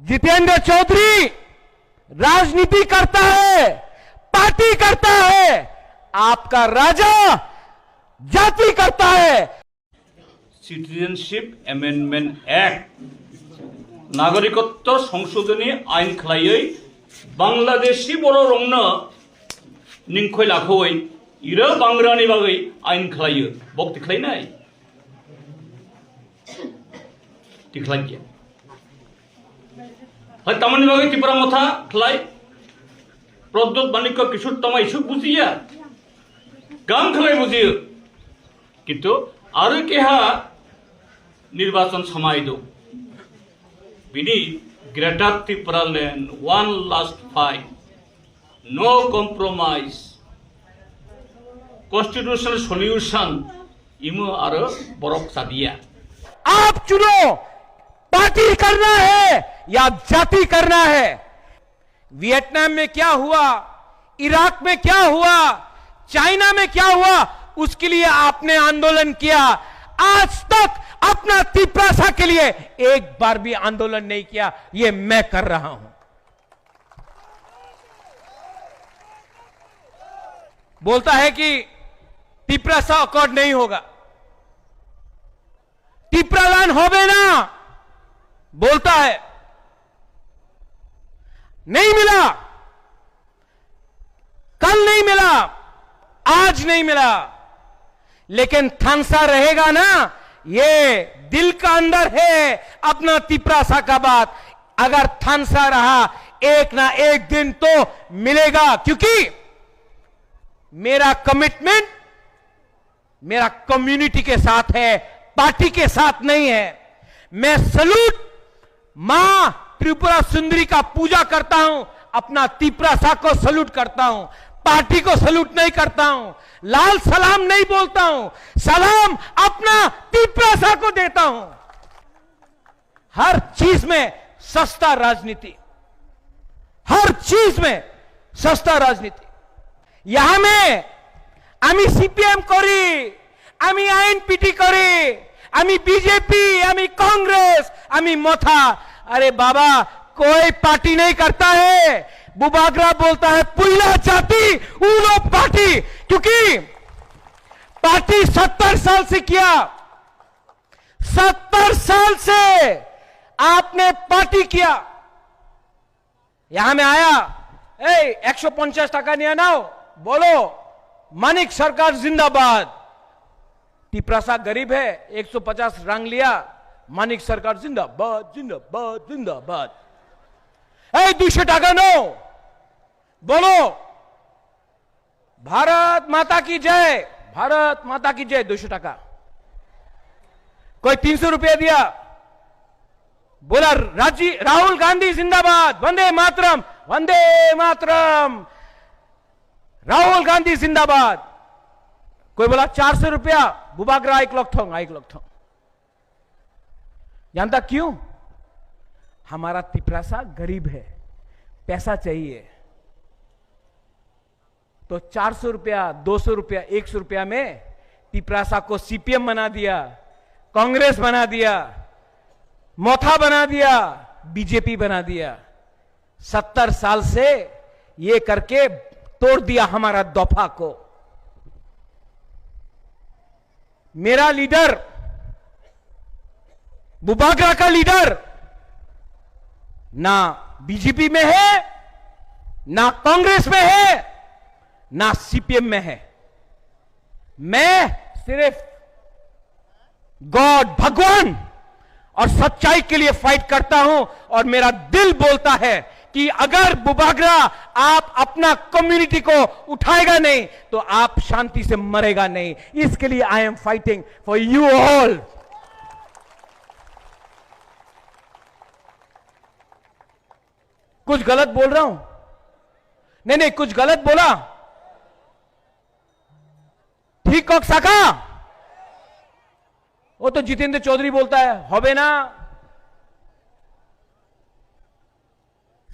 जितेंद्र चौधरी राजनीति करता है पार्टी करता है आपका राजा जाति करता है সিটিজেনশিপ অ্যামেন্ডমেন্ট অ্যাক্ট नागरिकत्व সংশোধনী আইন খালাयै বাংলাদেশি बर' रंनो निंखय लाखौयै इरो बांग्रानि बागै आइन खालायो बक दिख्लायनाय दिख्लाय गैया হয় তামানি বাগে ত্রিপুরা মথা খালাই প্রদ্যোত মানিক্য কিশোর তমা ইসুক বুঝিয়া গান খালাই বুঝিও কিন্তু আরো কেহা নির্বাচন সমাই দো বিনি greater Tripura land one last fight no compromise constitutional solution imo আরো বরফ সাদিয়া आप चुनो पार्टी करना है या जाति करना है? वियतनाम में क्या हुआ? इराक में क्या हुआ? चाइना में क्या हुआ? उसके लिए आपने आंदोलन किया। आज तक अपना तिपरासा के लिए एक बार भी आंदोलन नहीं किया। ये मैं कर रहा हूँ। बोलता है कि तिपरासा अकॉर्ड नहीं होगा। टिप्रालान होबे ना। बोलता है, नहीं मिला। कल नहीं मिला, आज नहीं मिला। लेकिन थानसा रहेगा ना, ये दिल का अंदर है अपना तिपरासा का बात। अगर थानसा रहा, एक ना एक दिन तो मिलेगा। क्योंकि मेरा कमिटमेंट मेरा कम्युनिटी के साथ है पार्टी के साथ नहीं है। मैं सलूट मां त्रिपुरा सुंदरी का पूजा करता हूं अपना तिपरासा को सलूट करता हूं पार्टी को सलूट नहीं करता हूं लाल सलाम नहीं बोलता हूं सलाम अपना तिपरासा को देता हूं हर चीज में सस्ता राजनीति हर चीज में सस्ता राजनीति यहां में আমি সিপিএম করি আমি আইএনপিটি করি আমি বিজেপি আমি कांग्रेस আমি মথা अरे बाबा, कोई पार्टी नहीं करता है। बुबागरा बोलता है, पुल्ला जाति उनो पार्टी। क्योंकि पार्टी सत्तर साल से किया। सत्तर साल से आपने पार्टी किया। यहाँ में आया। ए एक सौ पंचाश टाका नहीं नाओ बोलो, मानिक सरकार जिंदाबाद। टिपरासा गरीब है 150 रंग लिया। मानिक सरकार जिंदाबाद जिंदाबाद जिंदाबाद। ए दुशो टाका नो बोलो। भारत माता की जय, भारत माता की जय दुशो टाका कोई तीन सौ रुपया दिया? बोला, राज़ी, राहुल गांधी जिंदाबाद, वंदे मातरम वंदे मातरम। राहुल गांधी जिंदाबाद। कोई बोला, चार सौ रुपया? बुबागरा एक लख थोंग, एक लख थोंग। जानता क्यों? हमारा तिपरासा गरीब है, पैसा चाहिए। तो चार सौ रुपया, दो सौ रुपया, एक सौ रुपया में तिपरासा को सीपीएम बना दिया, कांग्रेस बना दिया, मोथा बना दिया बीजेपी बना दिया। सत्तर साल से ये करके तोड़ दिया हमारा दोफा को। मेरा लीडर बुबागरा का लीडर ना बीजेपी में है, ना कांग्रेस में है, ना सीपीएम में है। मैं सिर्फ़ गॉड भगवान और सच्चाई के लिए फाइट करता हूँ और मेरा दिल बोलता है कि अगर बुबागरा आप अपना कम्युनिटी को उठाएगा नहीं तो आप शांति से मरेगा नहीं। इसके लिए I am fighting for you all कुछ गलत बोल रहा हूँ? नहीं नहीं, कुछ गलत बोला। ठीक कौक साका वो तो जितेंद्र चौधरी बोलता है, होबे ना।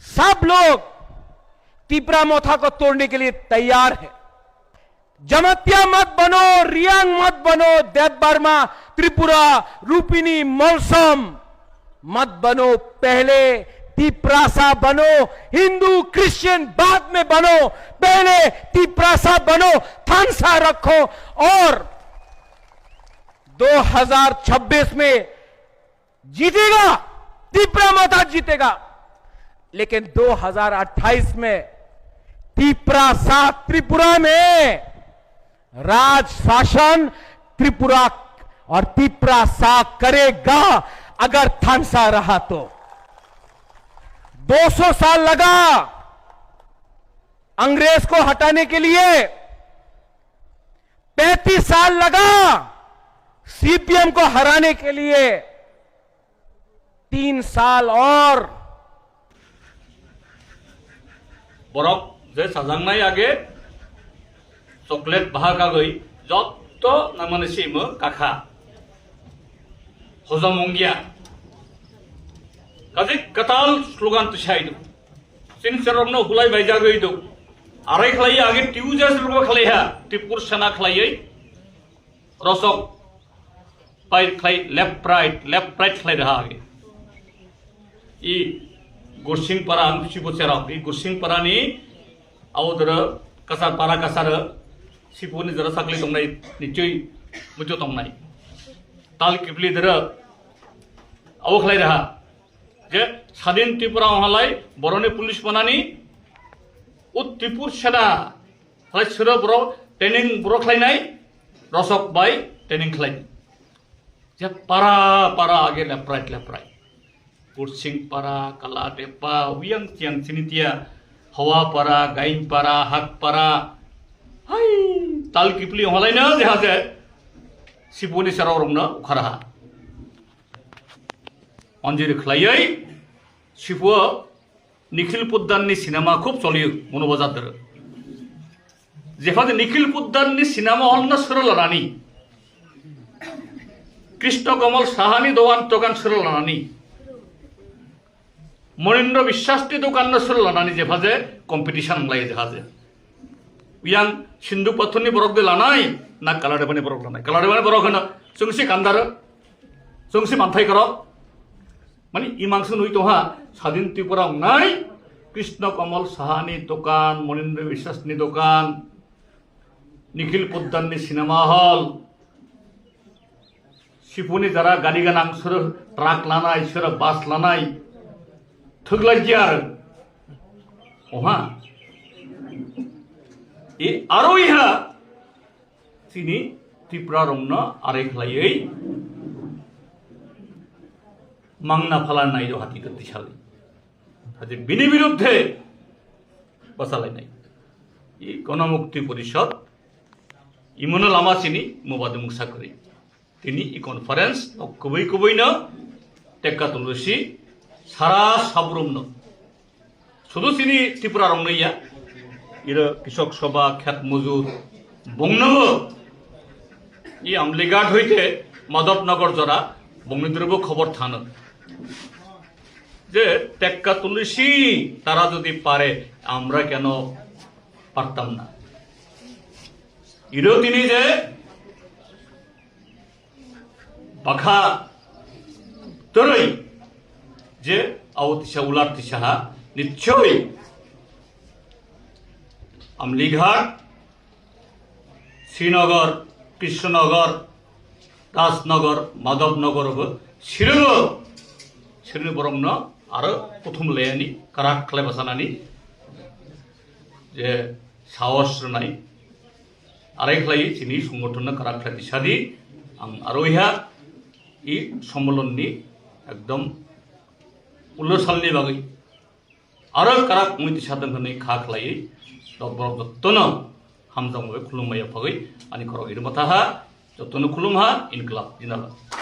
सब लोग तिपरा मोथा को तोड़ने के लिए तैयार है। जमतिया मत बनो, रियांग मत बनो, देव बर्मा त्रिपुरा रूपिनी मौसम मत बनो पहले तिपरासा बनो, हिंदू, क्रिश्चियन बाद में बनो, पहले तिपरासा बनो, थानसा रखो और 2026 में जीतेगा, तिपरा माता जीतेगा। लेकिन 2028 में तिपरा सा त्रिपुरा में राज शासन त्रिपुरा और तिपरा सा करेगा, अगर थानसा रहा तो। 200 साल लगा। अंग्रेज़ को हटाने के लिए 35 साल लगा सीपीएम को हराने के लिए। तीन साल और। बरफ जे साजांनाय आगे, चकलेट बाहागागै जत्त नामानिसिमो काखा। हजमंगिया कद कताल स्लोगान तो सिरमन हूल भाईजा रही दो. आरई खाले आगे ट्यूजा स्लोगा खाले त्रिपुर हाँ, सेना खाले रसक लेफ़्ट राइट लेफ़्ट राइट खाले आगे. इ गुरसिंगपारा शिवसेरा गुरसिंगपारा आउद्र कसार पारा कसार शिपो जरा सकली दंग निश्चय मुझे दंग ताल किपली दर आओ खाले रहा. যে স্বাধীন ত্রিপুরা মহালয়, বরণী পুলিশ বনানি, ও ত্রিপুর সেনা হলাই সির বড় ট্রেনিং বড় খাইনাই রসক বাই ট্রেনিং খাইনি যে পারা পারা আগে লেপ্রাই লেপ্রাই কুরসিং পারা কালা টেপা, উইয়াং চিয়াং চিনিতিয়া, হওয়া পারা গাইন পারা হাক পারা হাই, তাল কিপলি হলাই না যে হাজে শিবনি সারা রংনা উখারাহা। অঞ্জির খেলাইयै শিপু নিখিল পোদ্দারনি সিনেমা খুব চলিও মনোবাজার যেফাদে নিখিল পোদ্দারনি সিনেমা অন্য সরল রানী কৃষ্ণ কমল সাহানি দোয়ান তোকান সরল রানী মনীন্দ্র বিশ্বাসটি দোকান সরল রানী যেভাবে কম্পিটিশন লাগে জাহাজে ইয়ং সিন্ধু পাথরনি বরফ দিয়ে লানাই না কালারে পানি বরফ লানাই কালারে বানি বরফ না চুংসি কান্দার চুংসি মানথাই কর মানে ইমাংস নুই তোহা স্বাধীন ত্রিপুরা নাই, কৃষ্ণ কমল সাহানি দোকান, মনীন্দ্র বিশ্বাসনি দোকান, নিখিল পোদ্দারনি সিনেমা হল সিপুনি যারা গাড়ি গানাং সোর, ট্রাক লানাই, সোর বাস লানাই, থুগলাই আর ওহা এ আরও ইহা, তিনি ত্রিপুরা রমন আরেখলাইयै মাংনা ফালানাই হাতি গতিশালী আজ বিনি বিরুদ্ধে বসালাই নাই। ই গণমুক্তি পরিষদ ইমনো লামা চিনি মোবাদে মুসা করি। তিনি ই কনফারেন্স কবই কবই ন টেক্কা তুলসী সারা সাবরম ন। শুধু চিনি ত্রিপুরা রং নইয়া ইর কৃষক সভা, খ্যাত মজুর, বংনব। ই আমলিঘাট হইতে মাধবনগর জরা বংনিদ্রব খবর থানো। যে টেক্কা তুলসী তারা যদি পারে, আমরা কেন পারতাম না? ইরও তিনি যে বাখা তরই, যে আওতিসা উলার্তিসাহা নিশ্চয়ই আমলিঘাট, শ্রীনগর, কৃষ্ণনগর রাজনগর মাধবনগর শিরল बिसोरनो बरंनो आरो बुथुमलायानि काराक खालायबासानानि जे साहस रोनाय आरायख्लायै जोंनि संगठननो काराक खालाय बिसादि आं आरोहा इ सम्मेलननि एकदम उल्ल' सालनि बागै आरो काराक मुंथि सादों होननाय खा खालायै दब्रब दत्तनो हामजां खुलुमबाय आफागै आंनि खराव इरमाथाहा যতন খুলুম হা ইনকলাব জিন্দাবাদ